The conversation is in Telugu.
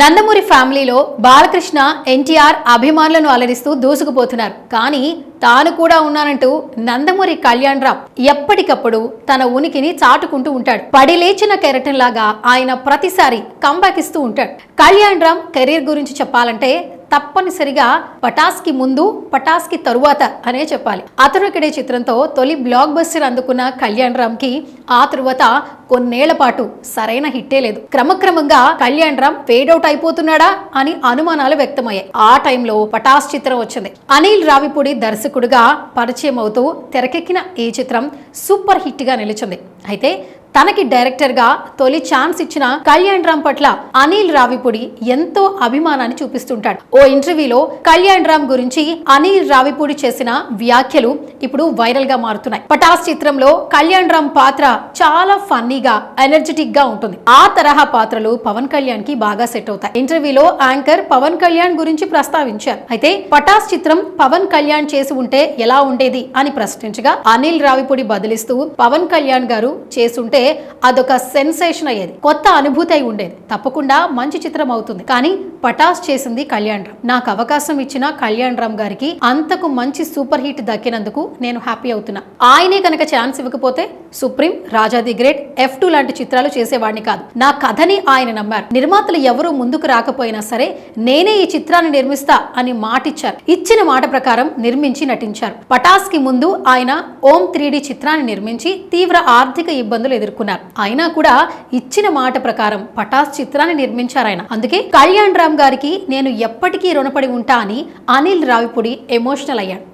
నందమూరి ఫ్యామిలీలో బాలకృష్ణ ఎన్టీఆర్ అభిమానులను అలరిస్తూ దూసుకుపోతున్నారు. కానీ తాను కూడా ఉన్నానంటూ నందమూరి కళ్యాణ్ రామ్ ఎప్పటికప్పుడు తన ఉనికిని చాటుకుంటూ ఉంటాడు. పడి లేచిన కెరటన్ లాగా ఆయన ప్రతిసారి కంబాకిస్తూ ఇస్తూ ఉంటాడు. కళ్యాణ్ రామ్ కెరీర్ గురించి చెప్పాలంటే తప్పనిసరిగా పటాస్కి ముందు పటాస్కి తరువాత అనే చెప్పాలి. అతను ఇక్కడే చిత్రంతో తొలి బ్లాక్ బస్టర్ అందుకున్న కళ్యాణ్ రామ్కి ఆ తరువాత కొన్నేళ్ళ పాటు సరైన హిట్టే లేదు. క్రమక్రమంగా కళ్యాణ్ రామ్ ఫేడ్ అవుట్ అయిపోతున్నాడా అని అనుమానాలు వ్యక్తమయ్యాయి. ఆ టైంలో పటాస్ చిత్రం వచ్చింది. అనిల్ రావిపూడి దర్శకుడిగా పరిచయం అవుతూ తెరకెక్కిన ఈ చిత్రం సూపర్ హిట్గా నిలిచింది. అయితే తనకి డైరెక్టర్గా తొలి ఛాన్స్ ఇచ్చిన కళ్యాణ్ రామ్ పట్ల అనిల్ రావిపూడి ఎంతో అభిమానాన్ని చూపిస్తుంటాడు. ఓ ఇంటర్వ్యూలో కళ్యాణ్ రామ్ గురించి అనిల్ రావిపూడి చేసిన వ్యాఖ్యలు ఇప్పుడు వైరల్గా మారుతున్నాయి. పటాస్ చిత్రంలో కళ్యాణ్ రామ్ పాత్ర చాలా ఫన్నీగా ఎనర్జెటిక్గా ఉంటుంది. ఆ తరహా పాత్రలు పవన్ కళ్యాణ్కి బాగా సెట్ అవుతాయి. ఇంటర్వ్యూలో యాంకర్ పవన్ కళ్యాణ్ గురించి ప్రస్తావించారు. అయితే పటాస్ చిత్రం పవన్ కళ్యాణ్ చేసి ఉంటే ఎలా ఉండేది అని ప్రశ్నించగా అనిల్ రావిపూడి బదిలిస్తూ పవన్ కళ్యాణ్ గారు చేసుంటే అదొక సెన్సేషన్ అయ్యేది. కొత్త అనుభూతి అయి ఉండేది. తప్పకుండా మంచి చిత్రం అవుతుంది. కానీ పటాస్ చేసింది కళ్యాణ్ రామ్. నాకు అవకాశం ఇచ్చిన కళ్యాణ్ రామ్ గారికి అంతకు మంచి సూపర్ హిట్ దక్కినందుకు నేను హ్యాపీ అవుతున్నా. ఆయనే కనుక ఛాన్స్ ఇవ్వకపోతే Supreme Raja the great F two లాంటి చిత్రాలు చేసేవాడిని కాదు. నా కథని ఆయన నమ్మారు. నిర్మాతలు ఎవరూ ముందుకు రాకపోయినా సరే నేనే ఈ చిత్రాన్ని నిర్మిస్తా అని మాటిచ్చారు. ఇచ్చిన మాట ప్రకారం నిర్మించి నటించారు. పటాస్కి ముందు ఆయన ఓం త్రీ చిత్రాన్ని నిర్మించి తీవ్ర ఆర్థిక ఇబ్బందులు ఎదుర్కొన్నారు. అయినా కూడా ఇచ్చిన మాట ప్రకారం పటాస్ చిత్రాన్ని నిర్మించారు ఆయన. అందుకే కళ్యాణ్ రామ్ గారికి నేను ఎప్పటికీ రుణపడి ఉంటా అని అనిల్ రావిపూడి ఎమోషనల్ అయ్యాడు.